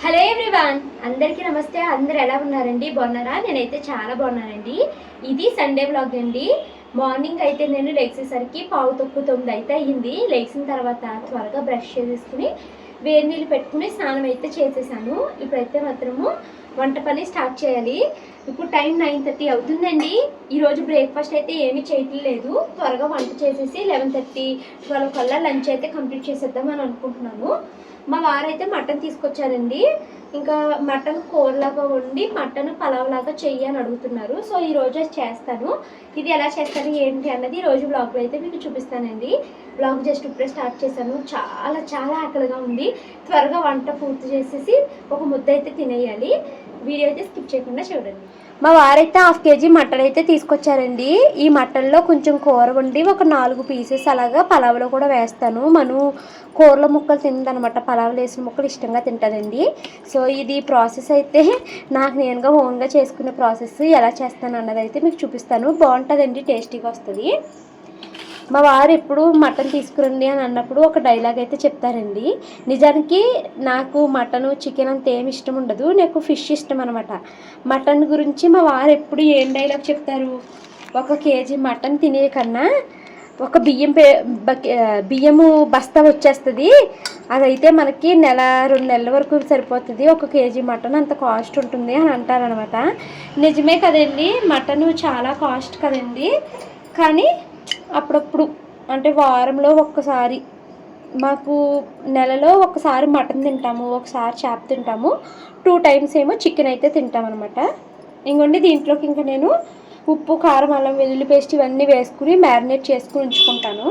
Hello everyone అందరికీ నమస్తే. అందరు ఎలా ఉన్నారండి? బాగున్నారా? నేనైతే చాలా బాగున్నానండి. ఇది సండే బ్లాగ్ అండి. మార్నింగ్ అయితే నేను లేచేసరికి పావు తొక్కు తొమ్మిది అయితే అయ్యింది. లేచిన తర్వాత త్వరగా బ్రష్ చేసేసుకుని వేడి నీళ్ళు పెట్టుకుని స్నానం అయితే చేసేసాను. ఇప్పుడైతే మాత్రము వంట పని స్టార్ట్ చేయాలి. ఇప్పుడు టైం నైన్ థర్టీ అవుతుందండి. ఈరోజు బ్రేక్ఫాస్ట్ అయితే ఏమీ చేయట్లేదు త్వరగా వంట చేసేసి లెవెన్ థర్టీ ట్వెల్వ్ కల్లా లంచ్ అయితే కంప్లీట్ చేసేద్దామని అనుకుంటున్నాను. మా వారైతే మటన్ తీసుకొచ్చారండి. ఇంకా మటన్ కూరలాగా వండి మటన్ పలావ్ లాగా చెయ్యి అని అడుగుతున్నారు. సో ఈ రోజు అది చేస్తాను. ఇది ఎలా చేస్తాను ఏంటి అన్నది ఈరోజు రోజు బ్లాగ్లో అయితే మీకు చూపిస్తానండి. బ్లాగ్ జస్ట్ ఇప్పుడే స్టార్ట్ చేశాను. చాలా చాలా ఆకలిగా ఉంది. త్వరగా వంట పూర్తి చేసేసి ఒక ముద్ద అయితే తినేయాలి. వీడియో అయితే స్కిప్ చేయకుండా చూడండి. మా వారైతే హాఫ్ కేజీ మటన్ అయితే తీసుకొచ్చారండి. ఈ మటన్లో కొంచెం కూర వండి ఒక నాలుగు పీసెస్ అలాగా పలావ్లో కూడా వేస్తాను. మను కూరల ముక్కలు తిందనమాట. పలావ్లో వేసిన ముక్కలు ఇష్టంగా తింటుందండి సో ఇది ప్రాసెస్ అయితే నాకు నేనుగా ఓన్గా చేసుకునే ప్రాసెస్ ఎలా చేస్తాను అన్నది అయితే మీకు చూపిస్తాను. బాగుంటుందండి టేస్టీగా వస్తుంది. మా వారు ఎప్పుడు మటన్ తీసుకురండి అని అన్నప్పుడు ఒక డైలాగ్ అయితే చెప్తారండి. నిజానికి నాకు మటన్ చికెన్ అంత ఏమి ఇష్టం ఉండదు నాకు ఫిష్ ఇష్టం అనమాట మటన్ గురించి మా వారు ఎప్పుడు ఏం డైలాగ్ చెప్తారు? ఒక కేజీ మటన్ తినే కన్నా ఒక బియ్యం పే బకె బియ్యము బస్తా వచ్చేస్తుంది. అదైతే మనకి నెల రెండు నెలల వరకు సరిపోతుంది. ఒక కేజీ మటన్ అంత కాస్ట్ ఉంటుంది అని అంటారనమాట నిజమే కదండి మటన్ చాలా కాస్ట్ కదండి. కానీ అప్పుడప్పుడు అంటే వారంలో ఒక్కసారి. మాకు నెలలో ఒకసారి మటన్ తింటాము ఒకసారి చేప తింటాము. టూ టైమ్స్ ఏమో చికెన్ అయితే తింటాం అనమాట ఇంకోండి దీంట్లోకి ఇంకా నేను ఉప్పు కారం అల్లం వెల్లుల్లి పేస్ట్ ఇవన్నీ వేసుకుని మ్యారినేట్ చేసుకుని ఉంచుకుంటాను.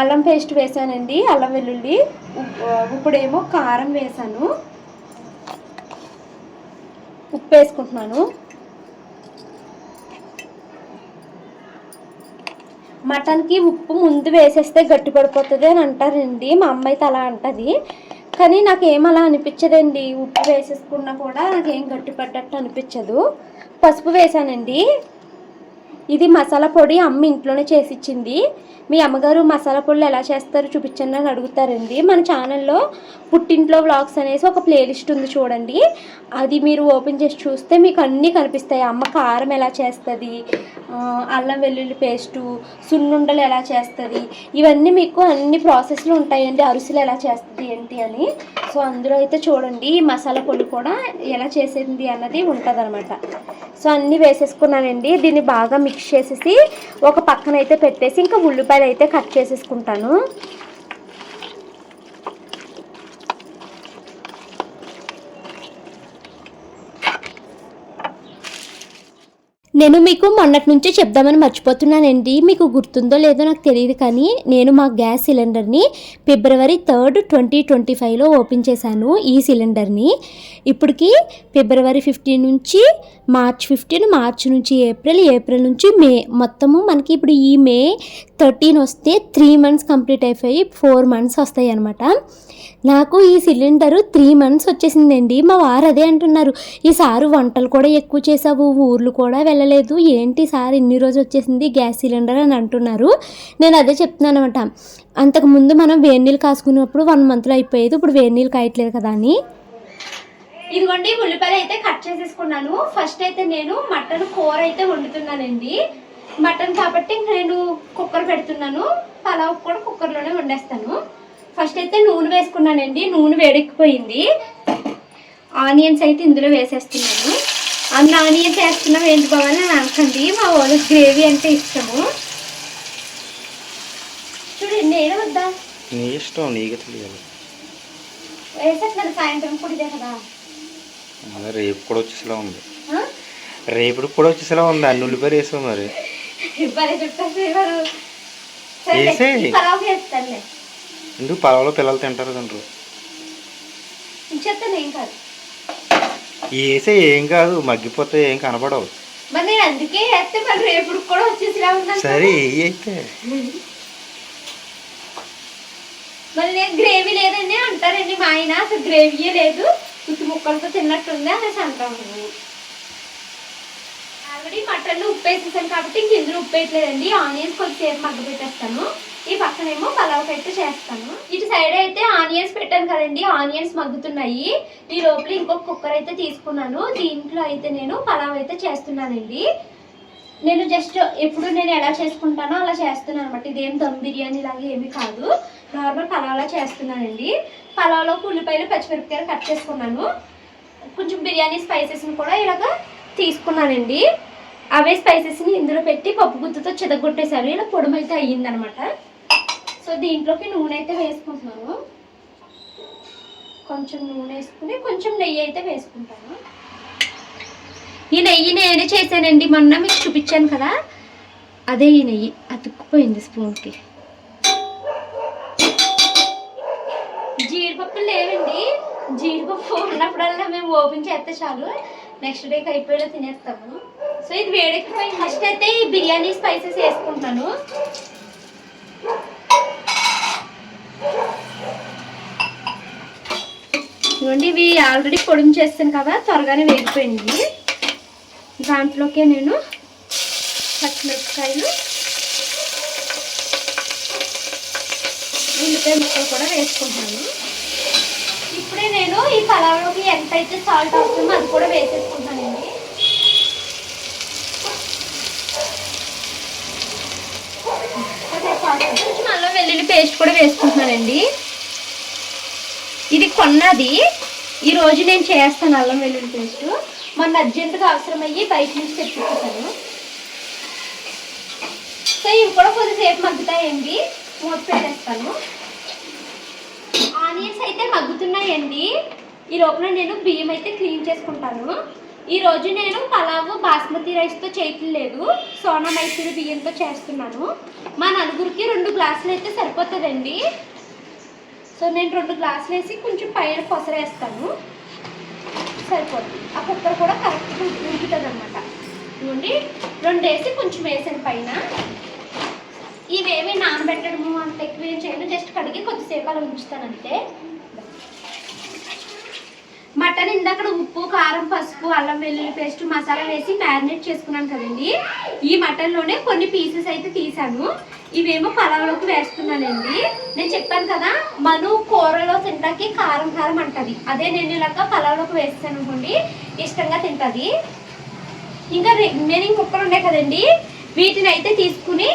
అల్లం పేస్ట్ వేసానండి అల్లం వెల్లుల్లి ఇప్పుడేమో కారం వేసాను. ఉప్పు వేసుకుంటున్నాను. మటన్కి ఉప్పు ముందు వేసేస్తే గట్టి పడిపోతుంది అని అంటారండి. మా అమ్మ అయితే అలా అంటుంది. కానీ నాకు ఏం అలా అనిపించదండి. ఉప్పు వేసేసుకున్నా కూడా నాకేం గట్టి పడ్డట్టు అనిపించదు. పసుపు వేసానండి. ఇది మసాలా పొడి అమ్మ ఇంట్లోనే చేసి ఇచ్చింది మీ అమ్మగారు మసాలా పొడులు ఎలా చేస్తారు చూపించండి అని అడుగుతారండి. మన ఛానల్లో పుట్టింట్లో వ్లాగ్స్ అనేసి ఒక ప్లేలిస్ట్ ఉంది చూడండి. అది మీరు ఓపెన్ చేసి చూస్తే మీకు అన్నీ కనిపిస్తాయి. అమ్మ కారం ఎలా చేస్తుంది? అల్లం వెల్లుల్లి పేస్టు సున్నుండలు ఎలా చేస్తుంది? ఇవన్నీ మీకు అన్ని ప్రాసెస్లు ఉంటాయండి. అరుసులు ఎలా చేస్తుంది ఏంటి అని. సో అందులో అయితే చూడండి మసాలా పొడి కూడా ఎలా చేసింది అన్నది ఉంటుంది సో అన్నీ వేసేసుకున్నానండి. దీన్ని బాగా మిక్స్ చేసేసి ఒక పక్కన అయితే పెట్టేసి ఇంకా ఉల్లిపాయలు అయితే కట్ చేసేసుకుంటాను. నేను మీకు మొన్నటి నుంచే చెప్దామని మర్చిపోతున్నానండి. మీకు గుర్తుందో లేదో నాకు తెలియదు కానీ నేను మా గ్యాస్ సిలిండర్ని ఫిబ్రవరి థర్డ్ ట్వంటీ ట్వంటీ ఫైవ్లో ఓపెన్ చేశాను ఈ సిలిండర్ని. ఇప్పటికి ఫిబ్రవరి ఫిఫ్టీన్ నుంచి మార్చ్ ఫిఫ్టీన్ మార్చ్ నుంచి ఏప్రిల్ ఏప్రిల్ నుంచి మే. మొత్తము మనకి ఇప్పుడు ఈ మే థర్టీన్ వస్తే త్రీ మంత్స్ కంప్లీట్ అయిపోయి ఫోర్ మంత్స్ వస్తాయి అనమాట నాకు ఈ సిలిండరు త్రీ మంత్స్ వచ్చేసిందండి. మా వారు అదే అంటున్నారు. ఈసారి వంటలు కూడా ఎక్కువ చేసావు ఊర్లు కూడా వెళ్ళలేదు. ఏంటి సార్ ఇన్ని రోజు వచ్చేసింది గ్యాస్ సిలిండర్ అని అంటున్నారు. నేను అదే చెప్తున్నాను అనమాట అంతకుముందు మనం వేడి నీళ్ళు కాసుకున్నప్పుడు వన్ మంత్లో అయిపోయేది. ఇప్పుడు వేడి నీళ్ళు కాయట్లేదు కదా అని. ఇదిగోండి ఉల్లిపాయలు అయితే కట్ చేసేసుకున్నాను. ఫస్ట్ అయితే నేను మటన్ కూర అయితే వండుతున్నానండి. మటన్ కాబట్టి నేను కుక్కర్ పెడుతున్నాను. పలావ్ కూడా కుక్కర్లోనే వండేస్తాను. ఫస్ట్ అయితే నూనె వేసుకున్నానండి. నూనె వేడెక్కిపోయింది. ఆనియన్స్ అయితే ఇందులో వేసేస్తున్నాను. అన్ని ఆనియన్స్ వేస్తున్నాం ఏంటి బాగానే అని అనకండి మా వాళ్ళకి గ్రేవీ అంటే ఇష్టము. చూడండి నేను వద్దా? నీ ఇష్టం నీకు వేసేస్తున్నాను సాయంత్రం కూడా ఇదే కదా. అదే రేపు కూడా వచ్చేసేలా ఉంది? రేపు కూడా వచ్చేసేలా ఉంది. అన్ని ఉల్లిపాయలు వేసావు మరి. చేస్తానులే. ఎందుకు పొలంలో పిల్లలు తింటారు తింటారు వేసే ఏం కాదు మగ్గిపోతే ఏం కనపడవు ఉన్నాను సరే అయితే. నేను గ్రేవీ లేదండి అంటారండి మా ఆయన. అసలు గ్రేవీయే లేదు. ఉత్తి ముక్కలతో తిన్నట్టుంది అనేసి అంటాము ఆల్రెడీ మటన్లో ఉప్పు వేసేసాను కాబట్టి ఇంక ఇందులో ఉప్పు వేయట్లేదండి. ఆనియన్స్ కొద్దిసేపు మగ్గ పెట్టేస్తాను. ఈ పక్కనేమో పలావ్ అయితే చేస్తాను. ఇటు సైడ్ అయితే ఆనియన్స్ పెట్టాను కదండి. ఆనియన్స్ మగ్గుతున్నాయి. ఈ లోపల ఇంకొక కుక్కర్ అయితే తీసుకున్నాను. దీంట్లో అయితే నేను పలావ్ అయితే చేస్తున్నానండి. నేను జస్ట్ ఎప్పుడు నేను ఎలా చేసుకుంటానో అలా చేస్తున్నాను అనమాట. ఇదేం దమ్ బిర్యానీ లాగా ఏమీ కాదు. నార్మల్ పలావ్లా చేస్తున్నానండి. పలావ్లోకి ఉల్లిపాయలు పచ్చిమిరపకాయలు కట్ చేసుకున్నాను. కొంచెం బిర్యానీ స్పైసెస్ని కూడా ఇలాగ తీసుకున్నానండి. అవే స్పైసెస్ని ఇందులో పెట్టి పప్పు గుత్తుతో చితగొట్టేశాను ఇలా పొడమైతే అయ్యిందనమాట. సో దీంట్లోకి నూనె అయితే వేసుకుంటున్నాను. కొంచెం నూనె వేసుకుని కొంచెం నెయ్యి అయితే వేసుకుంటాను. ఈ నెయ్యి నేనే చేశానండి. మొన్న మీకు చూపించాను కదా. అదే ఈ నెయ్యి. అతుక్కుపోయింది స్పూన్కి. లేవండి. జీడిపప్పు ఉన్నప్పుడల్లా మేము ఓపెన్ చేస్తే చాలు. నెక్స్ట్ డేకి అయిపోయేలా తినేస్తాము. సో ఇది వేడెక్కిపోయింది. ఫస్ట్ అయితే ఈ బిర్యానీ స్పైసెస్ వేసుకుంటున్నాను ఇవ్వండి ఇవి ఆల్రెడీ పొడిని చేస్తాను కదా త్వరగానే వేగిపోయింది. దాంట్లోకే నేను పచ్చిమిరపకాయలు ఉల్లిపాయ ముక్కలు కూడా వేసుకుంటాను. ఇప్పుడే నేను ఈ పలావ్లోకి ఎంత అయితే సాల్ట్ అవుతుందో అది కూడా వేసేసుకుంటానండి. కొంచెం అల్లం వెల్లుల్లి పేస్ట్ కూడా వేసుకుంటున్నానండి. ఇది కొన్నది. ఈ రోజు నేను చేస్తాను అల్లం వెల్లుల్లి పేస్ట్. మొన్న అర్జెంటుగా అవసరమయ్యి బయట నుంచి తెచ్చుకుంటాను సో ఇవి కూడా కొద్దిసేపు మగ్గుతాయండి. మూత పెట్టేస్తాను. అయితే మగ్గుతున్నాయండి. ఈ లోపల నేను బియ్యం అయితే క్లీన్ చేసుకుంటాను. ఈరోజు నేను పలావు బాస్మతి రైస్తో చేయట్లేదు సోనా మైసూరు బియ్యంతో చేస్తున్నాను. మా నలుగురికి రెండు గ్లాసులు అయితే సరిపోతుందండి. సో నేను రెండు గ్లాసులు వేసి కొంచెం పైన పొసరేస్తాను. సరిపోతుంది. ఆ కుక్కర్ కూడా కరెక్ట్గా ఉడుకుతుంది అనమాట ఇవ్వండి రెండు వేసి కొంచెం వేసాను పైన. ఇవేమి నానబెట్టడము అంత ఎక్కువ ఏం చేయను. జస్ట్ కడిగి కొద్దిసేపు అలా ఉంచుతాను అంతే. మటన్ ఇందాక ఉప్పు కారం పసుపు అల్లం వెల్లుల్లి పేస్ట్ మసాలా వేసి మ్యారినేట్ చేసుకున్నాను కదండి. ఈ మటన్లోనే కొన్ని పీసెస్ అయితే తీసాను. ఇవేమో పలావ్లోకి వేస్తున్నానండి. నేను చెప్పాను కదా మను కూరలో తింటాకి కారం కారం అంటది. అదే నేను ఇలాగ పలావ్లోకి వేస్తాను అనుకోండి ఇష్టంగా తింటుంది. ఇంకా రిమైనింగ్ ముక్కలు ఉన్నాయి కదండి. వీటిని అయితే తీసుకుని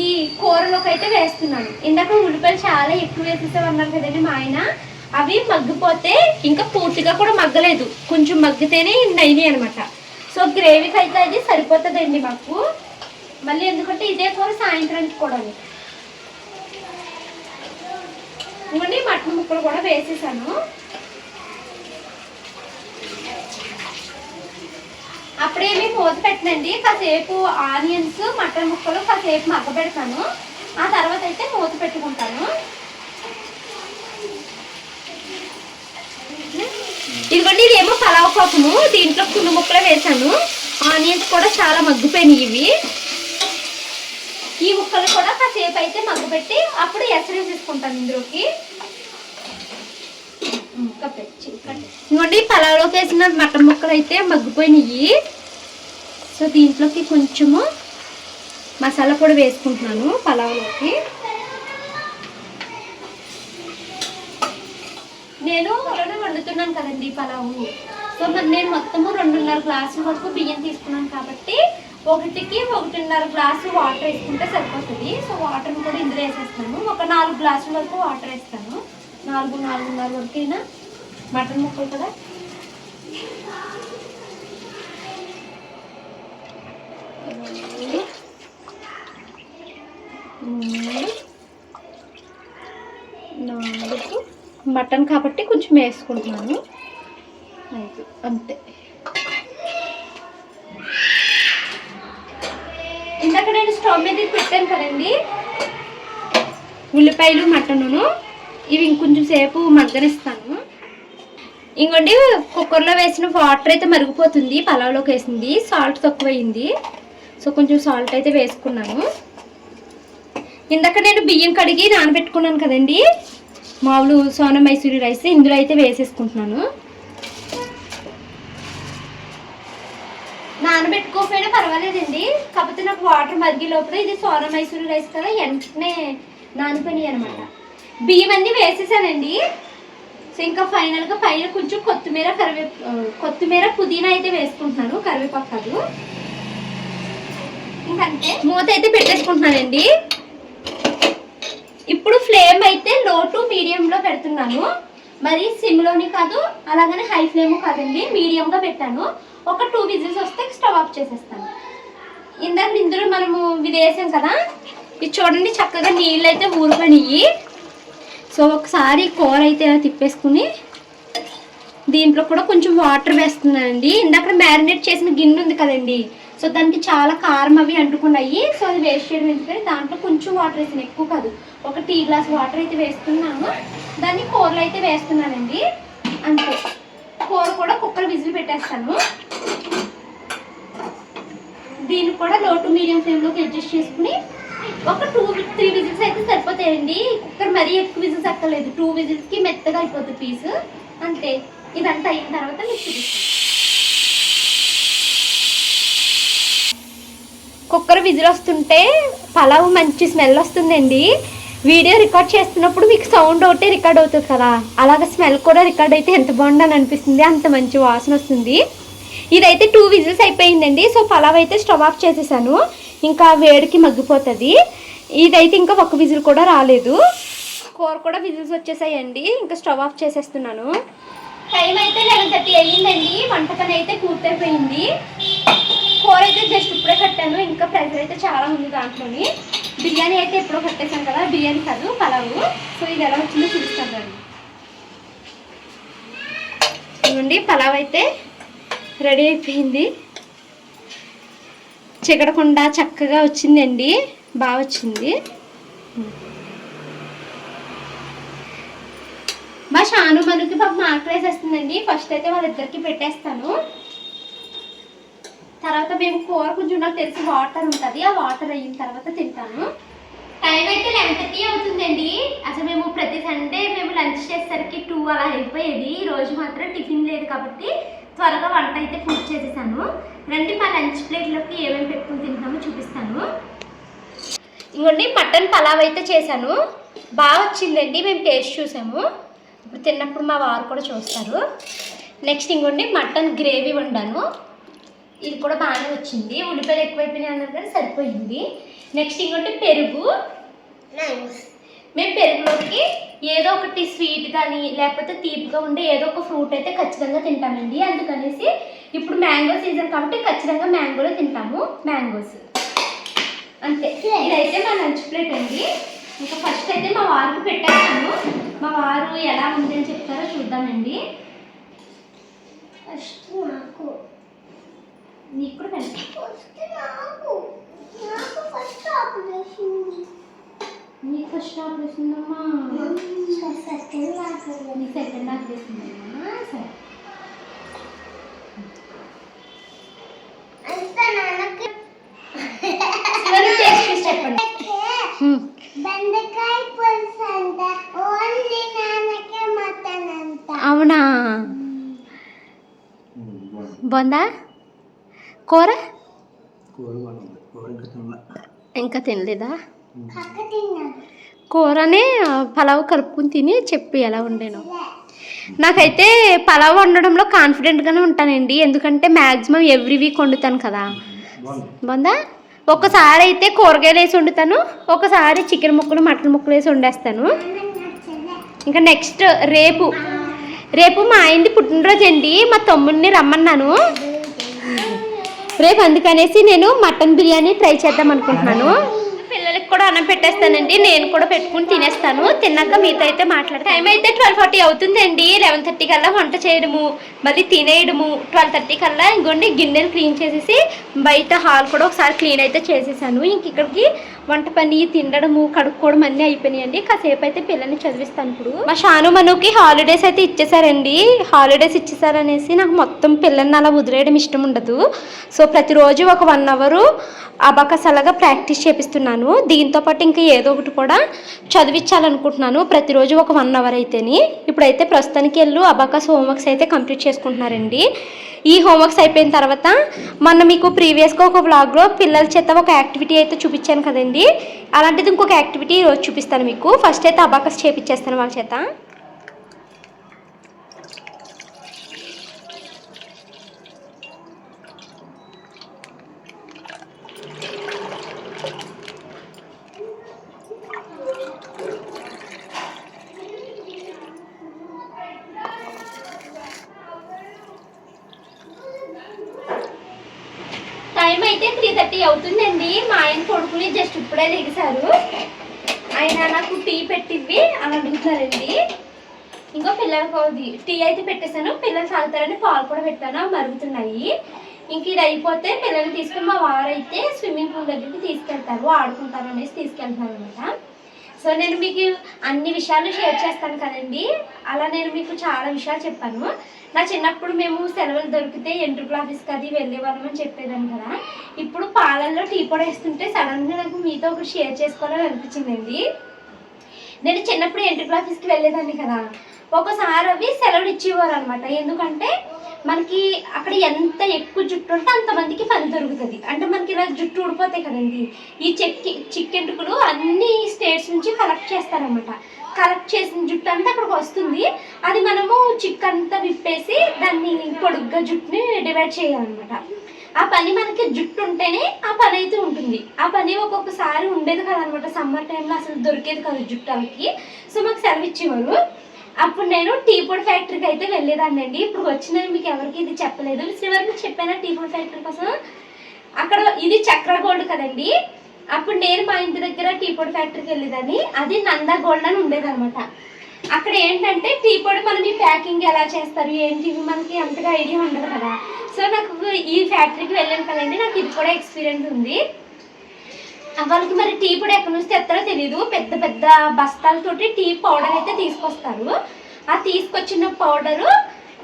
ఈ కూరలోకి అయితే వేస్తున్నాను. ఇందాక ఉల్లిపాయలు చాలా ఎక్కువ వేసేసామన్నారు కదండి మా ఆయన. అవి మగ్గిపోతే ఇంకా పూర్తిగా కూడా మగ్గలేదు. కొంచెం మగ్గితేనే నైని అనమాట సో గ్రేవీకి అయితే అది సరిపోతుందండి మాకు. మళ్ళీ ఎందుకంటే ఇదే కూర సాయంత్రానికి కూడా ఇవన్నీ మటన్ ముక్కలు కూడా వేసేసాను. అప్పుడేమి మూత పెట్టనండి. కాసేపు ఆనియన్స్ మటన్ ముక్కలు కాసేపు మగ్గ పెడతాను ఆ తర్వాత అయితే మూత పెట్టుకుంటాను. ఇదిగోండి ఇదేమో పలావ్ కోసము దీంట్లో కుళ్ళు ముక్కలు వేసాను ఆనియన్స్ కూడా చాలా మగ్గిపోయినాయి ఇవి. ఈ ముక్కలు కూడా కాసేపు అయితే మగ్గపెట్టి అప్పుడు ఎసరు తీసుకుంటాను ఇందులోకి. ముక్క పెట్టి ఇదిగోండి పలావ్లోకి వేసిన మటన్ ముక్కలు అయితే మగ్గిపోయినాయి. సో దీంట్లోకి కొంచెము మసాలా పొడి వేసుకుంటున్నాను పలావ్లోకి. నేను వండుతున్నాను కదండి పలావు. సో మరి నేను మొత్తము రెండున్నర గ్లాసుల వరకు బియ్యం తీసుకున్నాను కాబట్టి ఒకటికి ఒకటిన్నర గ్లాసు వాటర్ వేసుకుంటే సరిపోతుంది. సో వాటర్ని కూడా ఇందులో వేసేస్తాను. ఒక నాలుగు గ్లాసుల వరకు వాటర్ వేస్తాను. నాలుగు నాలుగున్నర వరకు అయినా మటన్ ముక్కలు కదా? నాలుగు మటన్ కాబట్టి కొంచెం వేసుకుంటున్నాను. అంతే. ఇందాక నేను స్టవ్ మీద పెట్టాను కదండి. ఉల్లిపాయలు మటనును. ఇవి ఇంకొంచెం సేపు మగ్గనిస్తాను. ఇంకోండి కుక్కర్లో వేసిన వాటర్ అయితే మరిగిపోతుంది పలావ్లోకి వేసింది. సాల్ట్ తక్కువైంది. సో కొంచెం సాల్ట్ అయితే వేసుకున్నాను. ఇందాక నేను బియ్యం కడిగి నానబెట్టుకున్నాను కదండి. మామూలు సోనా మైసూరి రైస్ ఇందులో అయితే వేసేసుకుంటున్నాను. నానబెట్టుకోకపోయినా పర్వాలేదండి. కాకపోతే నాకు వాటర్ మరిగే లోపల ఇది సోనా మైసూరి రైస్ కదా వెంటనే నానిపోయినాయి అనమాట బియ్యం అన్నీ వేసేసానండి. సో ఇంకా ఫైనల్గా పైన కొంచెం కొత్తిమీర కరివే కొత్తిమీర పుదీనా అయితే వేసుకుంటున్నాను కరివేపాకు కాదు. ఇంకంతే. మూత అయితే పెట్టేసుకుంటున్నానండి. ఇప్పుడు ఫ్లేమ్ అయితే లో టు మీడియంలో పెడుతున్నాను. మరి సిమ్లోని కాదు అలాగనే హై ఫ్లేమ్ కాదండి మీడియంగా పెట్టాను. ఒక టూ విజిల్స్ వస్తే స్టవ్ ఆఫ్ చేసేస్తాను. ఇందాక ఇందులో మనము ఇది వేసాం కదా ఇది చూడండి చక్కగా నీళ్ళు అయితే ఊరిపోయినాయి సో ఒకసారి కూర అయితే తిప్పేసుకుని దీంట్లో కూడా కొంచెం వాటర్ వేస్తున్నానండి. ఇందాక మ్యారినేట్ చేసిన గిన్నె ఉంది కదండి సో దానికి చాలా కారం అవి అంటుకున్నాయి. సో అది వేస్ట్ చేయడం ఎందుకంటే దాంట్లో కొంచెం వాటర్ వేసాను ఎక్కువ కాదు. ఒక టీ గ్లాస్ వాటర్ అయితే వేస్తున్నాను దాన్ని కూరలు అయితే వేస్తున్నానండి. అంతే. కూర కూడా కుక్కర్ విజిల్ పెట్టేస్తాను. దీన్ని కూడా లో టు మీడియం ఫ్లేమ్లోకి అడ్జస్ట్ చేసుకుని ఒక టూ త్రీ విజిల్స్ అయితే సరిపోతాయండి. కుక్కర్ మరీ ఎక్కువ విజిల్స్ అక్కర్లేదు. టూ విజిల్స్కి మెత్తగా అయిపోతుంది పీస్. అంతే. ఇదంతా అయిన తర్వాత మీకు చూపిస్తాను కుక్కర్ విజిల్ వస్తుంటే పలావ్ మంచి స్మెల్ వస్తుందండి. వీడియో రికార్డ్ చేస్తున్నప్పుడు మీకు సౌండ్ ఒకటే రికార్డ్ అవుతుంది కదా. అలాగే స్మెల్ కూడా రికార్డ్ అయితే ఎంత బాగుందని అనిపిస్తుంది అంత మంచి వాసన వస్తుంది. ఇదైతే టూ విజిల్స్ అయిపోయిందండి. సో పలావ్ అయితే స్టవ్ ఆఫ్ చేసేసాను. ఇంకా వేడికి మగ్గిపోతుంది. ఇదైతే ఇంకా ఒక విజిల్ కూడా రాలేదు. కూర కూడా విజిల్స్ వచ్చేసాయండి. ఇంకా స్టవ్ ఆఫ్ చేసేస్తున్నాను. టైం అయితే లెవెన్ థర్టీ అయ్యిందండి. వంట పని అయితే పూర్తయిపోయింది. కూర అయితే జస్ట్ ఇప్పుడే కట్టాను. ఇంకా ప్రెజర్ అయితే చాలా ఉంది దాంట్లోని. బిర్యానీ అయితే ఎప్పుడో కట్టేశాను కదా బిర్యానీ కాదు పలావు. సో ఇది ఎలా వచ్చిందో చూపిస్తాను రండి ఇవ్వండి పలావ్ అయితే రెడీ అయిపోయింది. చిగడకుండా చక్కగా వచ్చిందండి. బాగా వచ్చింది. మా షాను మనకి పాప ఆకలేసేస్తుందండి ఫస్ట్ అయితే వాళ్ళిద్దరికి పెట్టేస్తాను. తర్వాత మేము కూర కొంచెం నాకు తెలిసి వాటర్ ఉంటుంది. ఆ వాటర్ అయిన తర్వాత తింటాను. టైం అయితే లెవెన్ థర్టీ అవుతుందండి. అసలు మేము ప్రతి సండే మేము లంచ్ చేసేసరికి టూ అలా అయిపోయేది. ఈ రోజు మాత్రం టిఫిన్ లేదు కాబట్టి త్వరగా వంట అయితే పూర్తి చేసేసాను. రండి మా లంచ్ ప్లేట్లోకి ఏమేమి పెట్టుకుని తింటామో చూపిస్తాను. ఇంకోండి మటన్ పలావ్ అయితే చేశాను. బాగా వచ్చిందండి మేము టేస్ట్ చూసాము. ఇప్పుడు తిన్నప్పుడు మా వారు కూడా చూస్తారు. నెక్స్ట్ ఇంకోండి మటన్ గ్రేవీ వండాను. ఇది కూడా బాగానే వచ్చింది. ఉల్లిపాయలు ఎక్కువైపోయినాయి అన్నారు కానీ సరిపోయింది. నెక్స్ట్ ఇంకోటి పెరుగు. మేము పెరుగులోకి ఏదో ఒకటి స్వీట్ కానీ లేకపోతే తీపిగా ఉండే ఏదో ఒక ఫ్రూట్ అయితే ఖచ్చితంగా తింటామండి. అందుకనేసి ఇప్పుడు మ్యాంగో సీజన్ కాబట్టి ఖచ్చితంగా మ్యాంగోలో తింటాము మ్యాంగోస్ అంతే. ఇదైతే మా లంచ్ ప్లేట్ అండి. ఇంకా ఫస్ట్ అయితే మా వారికి పెట్టేస్తాను. మా వారు ఎలా ఉంది అని చెప్తారో చూద్దామండి. ఫస్ట్ నాకు నీకు కూడా నీకు ఫస్ట్ ఆపరేషన్ అమ్మా నీ సెకండ్ ఆపరేషన్ అమ్మా సరే. చివరి టేస్ట్ చూసి చెప్పండి. బెండకాయ పులుసు అంట. ఓన్లీ నాన్నకే మటన్ అంట అవునా? బాగుందా కూర? ఇంకా తినలేదా? కూరనే పలావ్ కలుపుకుని తిని చెప్పి ఎలా ఉండేను నాకైతే పలావ్ వండడంలో కాన్ఫిడెంట్గానే ఉంటానండి. ఎందుకంటే మ్యాక్సిమం ఎవ్రీ వీక్ వండుతాను కదా. బాగుందా ఒకసారి అయితే కూరగాయలు వేసి వండుతాను ఒకసారి చికెన్ ముక్కలు మటన్ ముక్కలు వేసి వండేస్తాను. ఇంకా నెక్స్ట్ రేపు రేపు మా ఆయనది పుట్టినరోజు అండి మా తమ్ముడిని రమ్మన్నాను. రేపు అందుకనేసి నేను మటన్ బిర్యానీ ట్రై చేద్దాం అనుకుంటున్నాను. పిల్లలకి కూడా అన్నం పెట్టేస్తానండి. నేను కూడా పెట్టుకుని తినేస్తాను. తిన్నాక మీతో అయితే మాట్లాడతాను. టైం అయితే ట్వెల్వ్ ఫార్టీ అవుతుందండి. లెవెన్ థర్టీ కల్లా వంట చేయడము మళ్ళీ తినేయడము. ట్వెల్వ్ థర్టీ కల్లా ఇంకోండి గిన్నెలు క్లీన్ చేసేసి బయట హాల్ కూడా ఒకసారి క్లీన్ అయితే చేసేసాను. ఇంక ఇక్కడికి వంట పని తినడము కడుక్కోవడం అన్నీ అయిపోయినాయండి. కాసేపు అయితే పిల్లల్ని చదివిస్తాను ఇప్పుడు. మా షాను మనుకి హాలిడేస్ అయితే ఇచ్చేసారండి. హాలిడేస్ ఇచ్చేసారనేసి నాకు మొత్తం పిల్లల్ని అలా వదిలేయడం ఇష్టం ఉండదు. సో ప్రతిరోజు ఒక వన్ అవరు అబాకస్ అలాగా ప్రాక్టీస్ చేపిస్తున్నాను. దీంతో పాటు ఇంకా ఏదో ఒకటి కూడా చదివించాలనుకుంటున్నాను. ప్రతిరోజు ఒక వన్ అవర్ అయితేని. ఇప్పుడైతే ప్రస్తుతానికి వెళ్ళు అబాకస్ హోంవర్క్స్ అయితే కంప్లీట్ చేసుకుంటున్నారండి. ఈ హోంవర్క్స్ అయిపోయిన తర్వాత మొన్న మీకు ప్రీవియస్గా ఒక బ్లాగ్లో పిల్లల చేత ఒక యాక్టివిటీ అయితే చూపించాను కదండి. అలాంటిది ఇంకొక యాక్టివిటీ ఈరోజు చూపిస్తాను మీకు. ఫస్ట్ అయితే అబాకస్ చేపించేస్తాను వాళ్ళ చేత టైం అయితే త్రీ థర్టీ అవుతుందండి మా ఆయన కొడుకుని జస్ట్ ఇప్పుడే లెగిసారు ఆయన నాకు టీ పెట్టివ్వి అని అడుగుతారండి ఇంకో పిల్లలకు అది టీ అయితే పెట్టేశాను పిల్లలు తాగుతారని పాలు కూడా పెట్టాను అవి ఇంక ఇది అయిపోతే పిల్లల్ని తీసుకుని మా వారైతే స్విమ్మింగ్ పూల్ దగ్గరికి తీసుకెళ్తారు. ఆడుకుంటారు అనేసి తీసుకెళ్తారు అనమాట సో నేను మీకు అన్ని విషయాలు షేర్ చేస్తాను కదండి. అలా నేను మీకు చాలా విషయాలు చెప్పాను. నా చిన్నప్పుడు మేము సెలవులు దొరికితే ఎంట్రుకుల ఆఫీస్కి అది వెళ్ళేవాళ్ళం అని చెప్పేదాన్ని కదా. ఇప్పుడు పాలల్లో టీ పొడి వేస్తుంటే సడన్గా నాకు మీతో ఒకటి షేర్ చేసుకోవాలని అనిపించిందండి. నేను చిన్నప్పుడు ఎంట్రుకుల ఆఫీస్కి వెళ్ళేదాన్ని కదా. ఒకసారి అవి సెలవులు ఇచ్చేవారు అనమాట ఎందుకంటే మనకి అక్కడ ఎంత ఎక్కువ జుట్టు ఉంటే అంతమందికి పని దొరుకుతుంది. అంటే మనకి ఇలా జుట్టు ఊడిపోతాయి కదండి. ఈ చెక్కి చిక్కెంటుకులు అన్ని స్టేట్స్ నుంచి కలెక్ట్ చేస్తారనమాట కలెక్ట్ చేసిన జుట్టు అంతా అక్కడికి వస్తుంది. అది మనము చిక్ అంతా విప్పేసి దాన్ని పొడుగ్గా జుట్టుని డివైడ్ చేయాలన్నమాట. ఆ పని మనకి జుట్టు ఉంటేనే ఆ పని అయితే ఉంటుంది. ఆ పని ఒక్కొక్కసారి ఉండేది కదనమాట సమ్మర్ టైంలో అసలు దొరికేది కాదు జుట్టు అవికి సో మాకు సెలవు ఇచ్చేవారు. అప్పుడు నేను టీ పొడి ఫ్యాక్టరీకి అయితే వెళ్ళేదాన్ని అండి. ఇప్పుడు వచ్చిన మీకు ఎవరికి ఇది చెప్పలేదు. వరకు చెప్పాను టీ పొడి ఫ్యాక్టరీ కోసం? అక్కడ ఇది చక్ర గోల్డ్ కదండి. అప్పుడు నేను మా ఇంటి దగ్గర టీ పొడి ఫ్యాక్టరీకి వెళ్ళేదాన్ని. అది నందా గోల్డ్ అని ఉండేదన్నమాట. అక్కడ ఏంటంటే టీ పొడి మనం ఈ ప్యాకింగ్ ఎలా చేస్తారు ఏంటి మనకి అంతగా ఐడియా ఉండదు కదా. సో నాకు ఈ ఫ్యాక్టరీకి వెళ్ళాను కదండి. నాకు ఇది కూడా ఎక్స్పీరియన్స్ ఉంది. వాళ్ళకి మరి టీ పొడి ఎక్కడి నుంచి తెస్తారో తెలియదు పెద్ద పెద్ద బస్తాలతోటి టీ పౌడర్ అయితే తీసుకొస్తారు. ఆ తీసుకొచ్చిన పౌడరు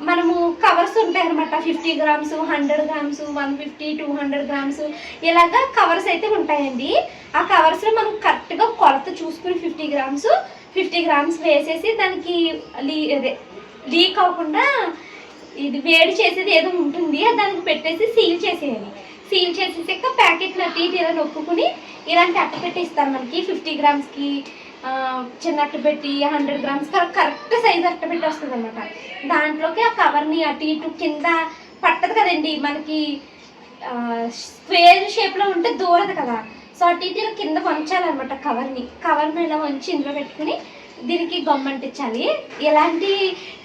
మనము కవర్స్ ఉంటాయి అనమాట fifty grams hundred grams one fifty two hundred grams ఇలాగా కవర్స్ అయితే ఉంటాయండి. ఆ కవర్స్లో మనం కరెక్ట్గా కొలత చూసుకుని ఫిఫ్టీ గ్రామ్స్ ఫిఫ్టీ గ్రామ్స్ వేసేసి దానికి లీ అదే లీక్ అవ్వకుండా ఇది వేడి చేసేది ఏదో ఉంటుంది. అది దానికి పెట్టేసి సీల్ చేసేయాలి. సీల్ చేసేసాక ప్యాకెట్ అటు ఇటు ఇలా నొక్కుని ఇలాంటి అట్ట పెట్టి ఇస్తారు మనకి. ఫిఫ్టీ గ్రామ్స్కి చిన్న అట్ట పెట్టి హండ్రెడ్ గ్రామ్స్ కరెక్ట్ సైజ్ అట్ట పెట్టి వస్తుంది అనమాట దాంట్లోకి ఆ కవర్ని అటు ఇటు కింద పట్టదు కదండి. మనకి స్క్వేర్ షేప్లో ఉంటే దూరదు కదా. సో అటు ఇటు ఇలా కింద వంచాలన్నమాట కవర్ని. కవర్ని ఇలా వంచి ఇందులో పెట్టుకుని దీనికి గమ్మంటించాలి ఇలాంటి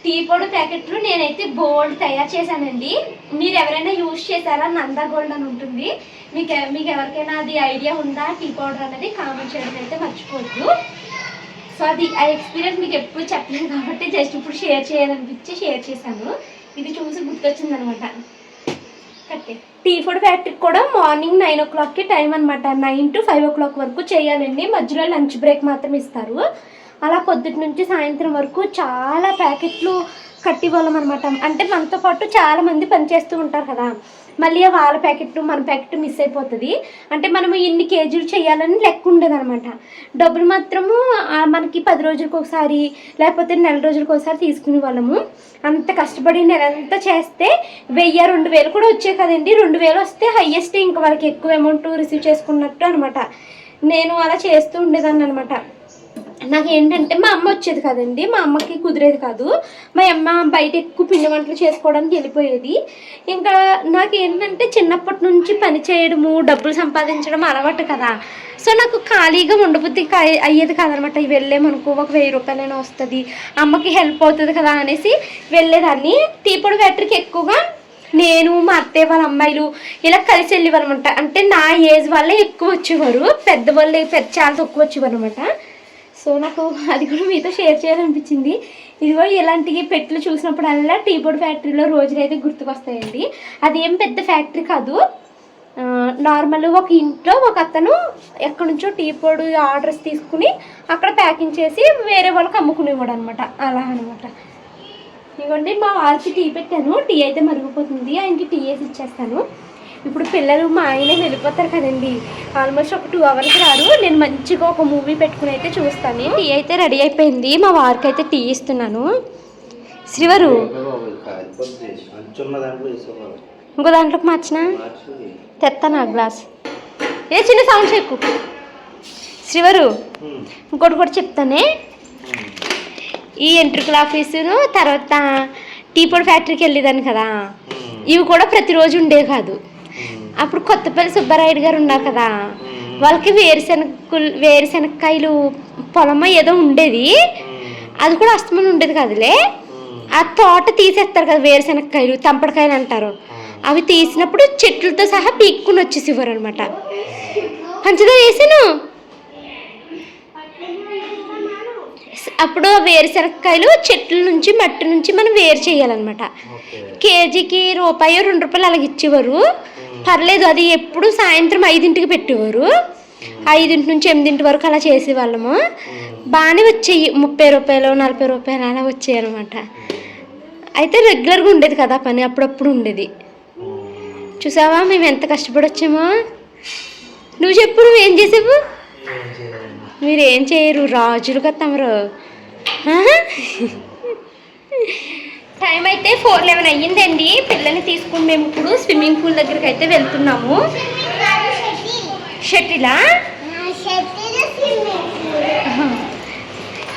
టీ పొడి ప్యాకెట్లు నేనైతే బోల్డ్ తయారు చేశానండి. మీరు ఎవరైనా యూజ్ చేశారా? నందా గోల్డ్ అని ఉంటుంది. మీకు మీకు ఎవరికైనా అది ఐడియా ఉందా? టీ పౌడర్ అనేది కామెంట్ చేయడం అయితే మర్చిపోవద్దు. సో అది ఆ ఎక్స్పీరియన్స్ మీకు ఎప్పుడు చెప్పలేదు కాబట్టి జస్ట్ ఇప్పుడు షేర్ చేయాలనిపించి షేర్ చేశాను. ఇది చూసి గుర్తొచ్చింది అనమాట కట్టే టీ ఫుడ్ ఫ్యాక్టరీకి కూడా మార్నింగ్ నైన్ ఓ క్లాక్కి టైం అనమాట nine to five o'clock వరకు చేయాలండి. మధ్యలో లంచ్ బ్రేక్ మాత్రం ఇస్తారు. అలా పొద్దుటి నుంచి సాయంత్రం వరకు చాలా ప్యాకెట్లు కట్టివ్వాలం అనమాట అంటే మనతో పాటు చాలా మంది పనిచేస్తూ ఉంటారు కదా. మళ్ళీ వాళ్ళ ప్యాకెట్ మన ప్యాకెట్ మిస్ అయిపోతుంది. అంటే మనము ఇన్ని కేజీలు చేయాలని లెక్క ఉండదు అనమాట డబ్బులు మాత్రము మనకి పది రోజులకు ఒకసారి లేకపోతే నెల రోజులకు ఒకసారి తీసుకునే వాళ్ళము అంత కష్టపడి నెలంతా చేస్తే వెయ్యి రెండు వేలు కూడా వచ్చాయి కదండి. రెండు వేలు వస్తే హయ్యెస్ట్ ఇంకా వాళ్ళకి ఎక్కువ అమౌంట్ రిసీవ్ చేసుకున్నట్టు అనమాట నేను అలా చేస్తూ ఉండేదాన్ని అనమాట నాకు ఏంటంటే మా అమ్మ వచ్చేది కదండి మా అమ్మకి కుదిరేది కాదు. మా అమ్మ బయట ఎక్కువ పిండి వంటలు చేసుకోవడానికి వెళ్ళిపోయేది. ఇంకా నాకు ఏంటంటే చిన్నప్పటి నుంచి పని చేయడము డబ్బులు సంపాదించడం అలవాటు కదా. సో నాకు ఖాళీగా ఉండబుద్ధి అయ్యేది కాదనమాట. వెళ్ళేమనుకో ఒక వెయ్యి రూపాయలైనా వస్తుంది. అమ్మకి హెల్ప్ అవుతుంది కదా అనేసి వెళ్ళేదాన్ని. తీపొడి ఫ్యాక్టరీకి ఎక్కువగా నేను మా అత్తయ్య వాళ్ళ అమ్మాయిలు ఇలా కలిసి వెళ్ళేవారు అనమాట అంటే నా ఏజ్ వాళ్ళే ఎక్కువ వచ్చేవారు. పెద్దవాళ్ళు పెద్ద చాలా తక్కువ వచ్చేవారు అనమాట సో నాకు అది కూడా మీతో షేర్ చేయాలనిపించింది. ఇదిగో ఇలాంటి పెట్లు చూసినప్పుడల్లా టీ పొడి ఫ్యాక్టరీలో రోజులు అయితే గుర్తుకొస్తాయండి. అదేం పెద్ద ఫ్యాక్టరీ కాదు. నార్మల్ ఒక ఇంట్లో ఒక అతను ఎక్కడి నుంచో టీ పొడి ఆర్డర్స్ తీసుకుని అక్కడ ప్యాకింగ్ చేసి వేరే వాళ్ళకి అమ్ముకునేవాడు అనమాట అలా అనమాట ఇదిగోండి మా వారికి టీ పెట్టాను. టీ అయితే మరిగిపోతుంది. ఆయనకి టీ వేసి ఇచ్చేస్తాను. ఇప్పుడు పిల్లలు మా ఆయనే వెళ్ళిపోతారు కదండి. ఆల్మోస్ట్ ఒక టూ అవర్స్ రారు. నేను మంచిగా ఒక మూవీ పెట్టుకుని అయితే చూస్తాను. టీ అయితే రెడీ అయిపోయింది. మా వారికి అయితే టీ ఇస్తున్నాను. శ్రీవారు. ఇంకో దాంట్లోకి మార్చిన? మార్చి. తెస్తాను ఆ గ్లాస్. ఏ చిన్న సౌండ్ చెక్కు శ్రీవరు ఇంకోటి కూడా చెప్తానే. ఈ ఎంట్రుకల ఆఫీసును తర్వాత టీ పొడి ఫ్యాక్టరీకి వెళ్ళేదాన్ని కదా. ఇవి కూడా ప్రతిరోజు ఉండే కాదు. అప్పుడు కొత్తపల్లి సుబ్బారాయుడు గారు ఉన్నారు కదా. వాళ్ళకి వేరుశనగలు వేరుశనగకాయలు పొలమ ఏదో ఉండేది. అది కూడా అస్తమని ఉండేది కదలే. ఆ తోట తీసేస్తారు కదా వేరుశనగకాయలు తంపడకాయలు అంటారు. అవి తీసినప్పుడు చెట్లతో సహా పీక్కుని వచ్చేసేవారు అనమాట పంచదార వేసాను. అప్పుడు ఆ వేరుశనగకాయలు చెట్ల నుంచి మట్టి నుంచి మనం వేరు చేయాలన్నమాట. కేజీకి రూపాయి రెండు రూపాయలు అలాగ ఇచ్చేవారు. పర్లేదు అది ఎప్పుడు సాయంత్రం ఐదింటికి పెట్టేవారు. ఐదింటి నుంచి ఎనిమిదింటి వరకు అలా చేసేవాళ్ళము. బాగానే వచ్చాయి ముప్పై రూపాయలు నలభై రూపాయలు అలా వచ్చాయి అనమాట అయితే రెగ్యులర్గా ఉండేది కదా పని అప్పుడప్పుడు ఉండేది. చూసావా మేము ఎంత కష్టపడి వచ్చామో? నువ్వు చెప్పు నువ్వు ఏం చేసావు? మీరు ఏం చేయరు రాజులు కదా తమరు. టైం అయితే ఫోర్ లెవెన్ అయ్యిందండి. పిల్లల్ని తీసుకుని మేము ఇప్పుడు స్విమ్మింగ్ పూల్ దగ్గరికి అయితే వెళ్తున్నాము. షటిలా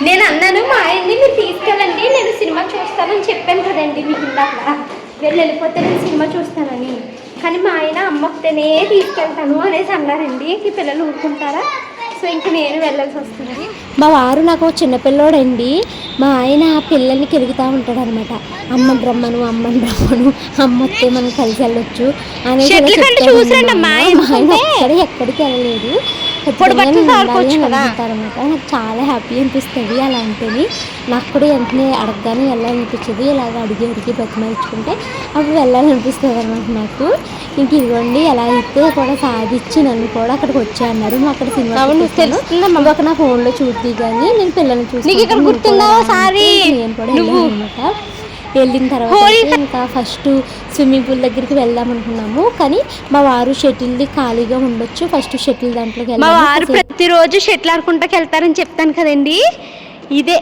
నేను అన్నాను మా ఆయన్ని మీరు తీసుకెళ్ళండి. నేను సినిమా చూస్తానని చెప్పాను కదండి మీకు ఇందాక. వెళ్ళి వెళ్ళిపోతే నేను సినిమా చూస్తానని. కానీ మా ఆయన అమ్మకితేనే తీసుకెళ్తాను అనేసి అన్నారండి. ఈ పిల్లలు ఊరుకుంటారా? సో ఇంక నేను వెళ్ళాల్సి వస్తుంది. మా వారు నాకు చిన్నపిల్లోడండి. మా ఆయన ఆ పిల్లల్ని కెలుగుతూ ఉంటాడు అనమాట అమ్మ బ్రహ్మను అమ్మని బ్రహ్మను అమ్మ వస్తే మనం కలిసి వెళ్ళొచ్చు అనేది ఇలా చెప్తాడు మా ఆయన ఒక్కడే ఎక్కడికి వెళ్ళలేదు. అని అడుగుతారనమాట నాకు చాలా హ్యాపీ అనిపిస్తుంది అలా అంటేని నాకు కూడా వెంటనే అడగగానే వెళ్ళాలనిపించదు. ఇలాగ అడిగి అడిగి బతిమాయించుకుంటే అప్పుడు వెళ్ళాలనిపిస్తుంది అనమాట నాకు. ఇంక ఇదిగోండి ఎలా అయితే కూడా సాధించి నన్ను కూడా అక్కడికి వచ్చా అన్నారు అక్కడ సినిమా ఒక నా ఫోన్లో చూసి కానీ నేను పిల్లల్ని చూసి? నేను కూడా వెళ్ళాను అనమాట వెళ్ళిన తర్వాత ఇంకా ఫస్ట్ స్విమ్మింగ్ పూల్ దగ్గరికి వెళ్దాం అనుకున్నాము. కానీ మా వారు షటిల్ది ఖాళీగా ఉండొచ్చు. ఫస్ట్ షటిల్ దాంట్లోకి మా. వారు ప్రతిరోజు షెట్లు ఆడుకుంటాకి వెళ్తారని చెప్తాను కదండి. ఇదే.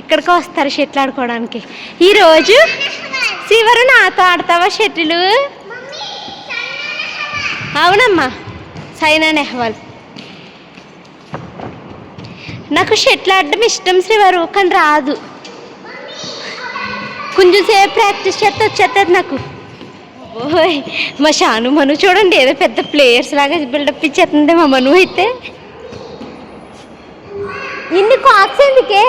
ఇక్కడికి వస్తారు షెట్లు ఆడుకోవడానికి. ఈరోజు శివరు నాతో ఆడతావా షెటిల్? అవునమ్మా. సైనా నెహ్వాల్. నాకు షెట్లు ఆడడం ఇష్టం శ్రీవారు కానీ రాదు. కొంచెం సేపు ప్రాక్టీస్ చేస్తే వచ్చేస్తుంది నాకు. ఓయ్ మా షాను మను చూడండి ఏదో పెద్ద ప్లేయర్స్ లాగా బిల్డప్ ఇచ్చేస్తుంది మా మను అయితే. ఇన్ని కాక్స్ ఎందుకే?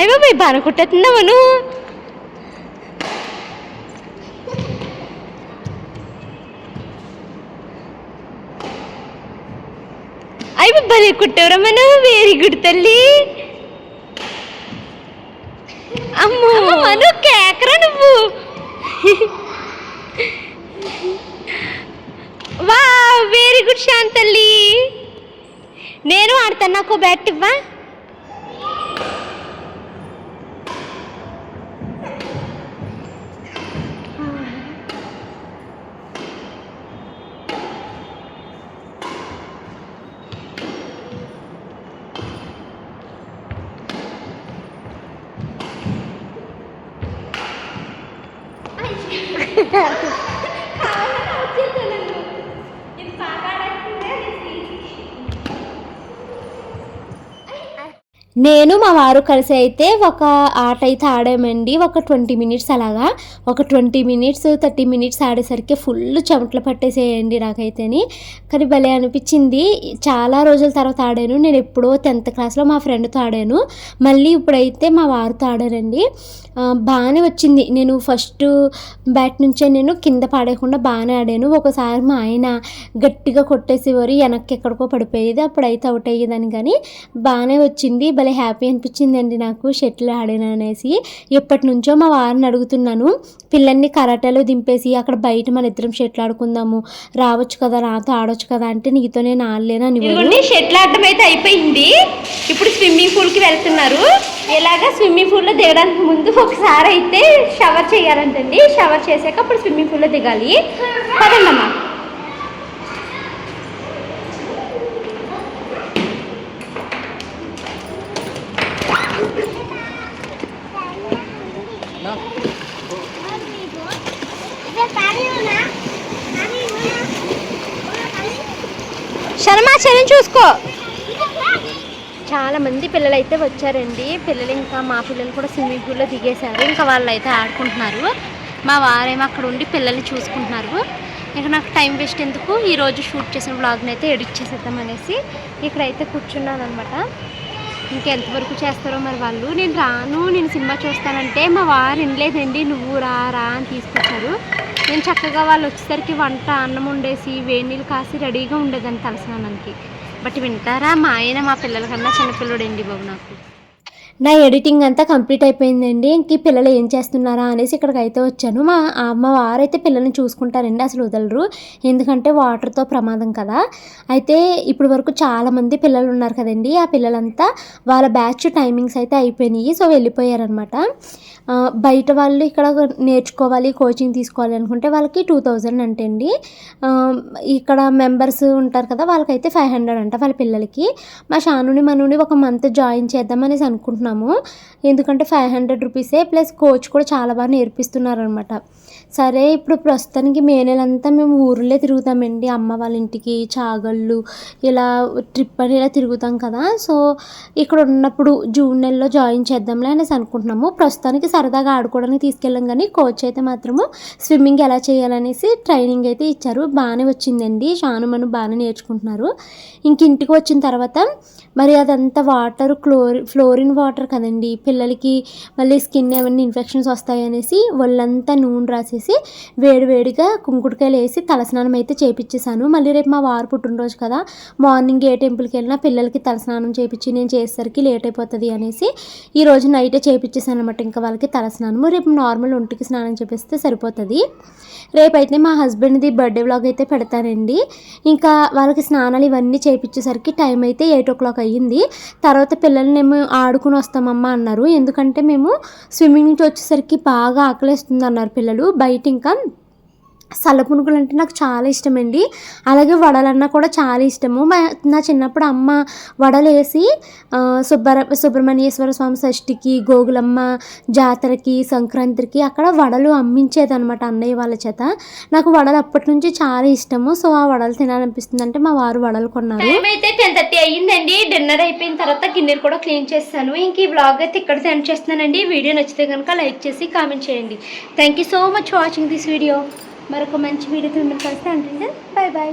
అయ్యో అయ్య బాగా కుట్టేస్తుందా మను? అయ్య భలే కుట్టేవరా మను? వెరీ గుడ్ తల్లి. అమ్మో. మను కేకరా నువ్వు? వా వెరీ గుడ్ శాంతల్లి నేను ఆడతాను నాకు బ్యాట్ ఇవ్వా? হ্যাঁ, এটা నేను మా వారు కలిసి అయితే ఒక ఆట అయితే ఆడామండి. ఒక ట్వంటీ మినిట్స్ అలాగా. ఒక ట్వంటీ మినిట్స్ థర్టీ మినిట్స్ ఆడేసరికి ఫుల్ చెమటలు పట్టేసేయండి నాకైతేని. కానీ భలే అనిపించింది. చాలా రోజుల తర్వాత ఆడాను. నేను ఎప్పుడో టెన్త్ క్లాస్లో మా ఫ్రెండ్తో ఆడాను. మళ్ళీ ఇప్పుడైతే మా వారితో ఆడానండి. బాగానే వచ్చింది. నేను ఫస్ట్ బ్యాట్ నుంచే నేను కింద పాడేయకుండా బాగానే ఆడాను. ఒకసారి మా ఆయన గట్టిగా కొట్టేసేవారు. వెనక్కి ఎక్కడికో పడిపోయేది. అప్పుడైతే అవుట్ అయ్యేదాన్ని కానీ బాగానే వచ్చింది. భలే హ్యాపీ అనిపించిందండి నాకు షటిల్ ఆడాను అనేసి. ఎప్పటి నుంచో మా వారిని అడుగుతున్నాను పిల్లల్ని కరాటాలో దింపేసి అక్కడ బయట మన ఇద్దరం షటిల్ ఆడుకుందాము. రావచ్చు కదా నాతో ఆడొచ్చు కదా అంటే నీతో నేను ఆడలేను అని ఇదిగోండి ఆడటం అయితే అయిపోయింది. ఇప్పుడు స్విమ్మింగ్ పూల్కి వెళ్తున్నారు. ఇలాగా స్విమ్మింగ్ పూల్లో దిగడానికి ముందు ఒకసారి అయితే షవర్ చేయాలంటండి. షవర్ చేసాక అప్పుడు స్విమ్మింగ్ పూల్లో దిగాలి. పదండమ్మా. శర్మ చరణ్ చూసుకో. చాలా మంది పిల్లలు అయితే వచ్చారండి. పిల్లలు ఇంకా మా పిల్లలు కూడా స్విమ్మింగ్ పూల్లో దిగేశారు. ఇంకా వాళ్ళు అయితే ఆడుకుంటున్నారు. మా వారేమో అక్కడ ఉండి పిల్లల్ని చూసుకుంటున్నారు. ఇక నాకు టైం వేస్ట్ ఎందుకు? ఈరోజు షూట్ చేసిన బ్లాగ్ని అయితే ఎడిట్ చేసేద్దాం అనేసి ఇక్కడైతే కూర్చున్నాను అనమాట ఇంకెంతవరకు చేస్తారో మరి వాళ్ళు? నేను రాను నేను సినిమా చూస్తానంటే మా వారు వినలేదండి నువ్వు రా రా అని తీసుకొచ్చారు. నేను చక్కగా వాళ్ళు వచ్చేసరికి వంట అన్నం వండేసి వేడి నీళ్ళు కాసి రెడీగా ఉండేదాన్ని తలస్నానానికి. బట్ వింటారా? మా ఆయన మా పిల్లల కన్నా చిన్నపిల్లడండి బాబు నాకు. నా ఎడిటింగ్ అంతా కంప్లీట్ అయిపోయిందండి. ఇంక పిల్లలు ఏం చేస్తున్నారా అనేసి ఇక్కడికి అయితే వచ్చాను. మా అమ్మ వారైతే పిల్లల్ని చూసుకుంటారండి అసలు వదలరు. ఎందుకంటే వాటర్తో ప్రమాదం కదా. అయితే ఇప్పటి వరకు చాలామంది పిల్లలు ఉన్నారు కదండి. ఆ పిల్లలంతా వాళ్ళ బ్యాచ్ టైమింగ్స్ అయితే అయిపోయినాయి. సో వెళ్ళిపోయారనమాట బయట వాళ్ళు ఇక్కడ నేర్చుకోవాలి కోచింగ్ తీసుకోవాలి అనుకుంటే వాళ్ళకి టూ థౌజండ్ అంటే అండి ఇక్కడ మెంబర్స్ ఉంటారు కదా వాళ్ళకైతే ఫైవ్ హండ్రెడ్ అంట వాళ్ళ పిల్లలకి. మా షానుని మనుని ఒక మంత్ జాయిన్ చేద్దామనేసి అనుకుంటున్నాను తీసుకున్నాము ఎందుకంటే ఫైవ్ హండ్రెడ్ రూపీసే ప్లస్ కోచ్ కూడా చాలా బాగా నేర్పిస్తున్నారు అనమాట సరే ఇప్పుడు ప్రస్తుతానికి మే నెలంతా మేము ఊర్లే తిరుగుతామండి. అమ్మ వాళ్ళ ఇంటికి చాగళ్ళు ఇలా ట్రిప్ అని ఇలా తిరుగుతాం కదా. సో ఇక్కడ ఉన్నప్పుడు జూన్ నెలలో జాయిన్ చేద్దాంలే అనేసి అనుకుంటున్నాము. ప్రస్తుతానికి సరదాగా ఆడుకోవడానికి తీసుకెళ్ళాం కానీ కోచ్ అయితే మాత్రము స్విమ్మింగ్ ఎలా చేయాలనేసి ట్రైనింగ్ అయితే ఇచ్చారు. బాగానే వచ్చిందండి. షాను మను బాగానే నేర్చుకుంటున్నారు. ఇంక ఇంటికి వచ్చిన తర్వాత మరి అదంతా వాటర్ క్లోరి ఫ్లోరిన్ వాటర్ కదండి. పిల్లలకి మళ్ళీ స్కిన్ ఏమైనా ఇన్ఫెక్షన్స్ వస్తాయి అనేసి ఒళ్ళంతా నూనె రాసేసి వేడివేడిగా కుంకుడుకాయలు వేసి తలస్నానం అయితే చేపించేశాను మళ్ళీ రేపు మా వారు పుట్టినరోజు కదా మార్నింగ్ ఏ టెంపుల్కి వెళ్ళినా పిల్లలకి తలస్నానం చేపించి నేను చేసేసరికి లేట్ అయిపోతుంది అనేసి ఈ రోజు నైటే చేపించేసాను అనమాట ఇంకా వాళ్ళకి తలస్నానము రేపు నార్మల్ ఒంటికి స్నానం చేపిస్తే సరిపోతుంది. రేపైతే మా హస్బెండ్ది బర్త్డే వ్లాగ్ అయితే పెడతానండి. ఇంకా వాళ్ళకి స్నానాలు ఇవన్నీ చేయించేసరికి టైం అయితే ఎయిట్ ఓ క్లాక్ అయ్యింది. తర్వాత పిల్లల్ని మేము ఆడుకుని వస్తామమ్మా అన్నారు. ఎందుకంటే మేము స్విమ్మింగ్ నుంచి వచ్చేసరికి బాగా ఆకలేస్తుంది అన్నారు పిల్లలు. బయట ఇంకా సల్లపునుగులు అంటే నాకు చాలా ఇష్టమండి. అలాగే వడలన్నా కూడా చాలా ఇష్టము. మా నా చిన్నప్పుడు అమ్మ వడలు వేసి సుబ్బర సుబ్రహ్మణ్యేశ్వర స్వామి షష్ఠికి గోగులమ్మ జాతరకి సంక్రాంతికి అక్కడ వడలు అమ్మించేదనమాట అన్నయ్య వాళ్ళ చేత. నాకు వడలు అప్పటి నుంచి చాలా ఇష్టము. సో ఆ వడలు తినాలనిపిస్తుంది. అంటే మా వారు వడలు కొన్నారు. టైం అయితే టెన్ థర్టీ అయ్యిందండి. డిన్నర్ అయిపోయిన తర్వాత గిన్నెలు కూడా క్లీన్ చేస్తాను. ఇంక ఈ బ్లాగ్ అయితే ఇక్కడ సెండ్ చేస్తున్నానండి. వీడియో నచ్చితే కనుక లైక్ చేసి కామెంట్ చేయండి. Thank you so much watching this video. మరొక మంచి వీడియోతో మిమ్మల్ని కలిస్తే అంటే బాయ్ బాయ్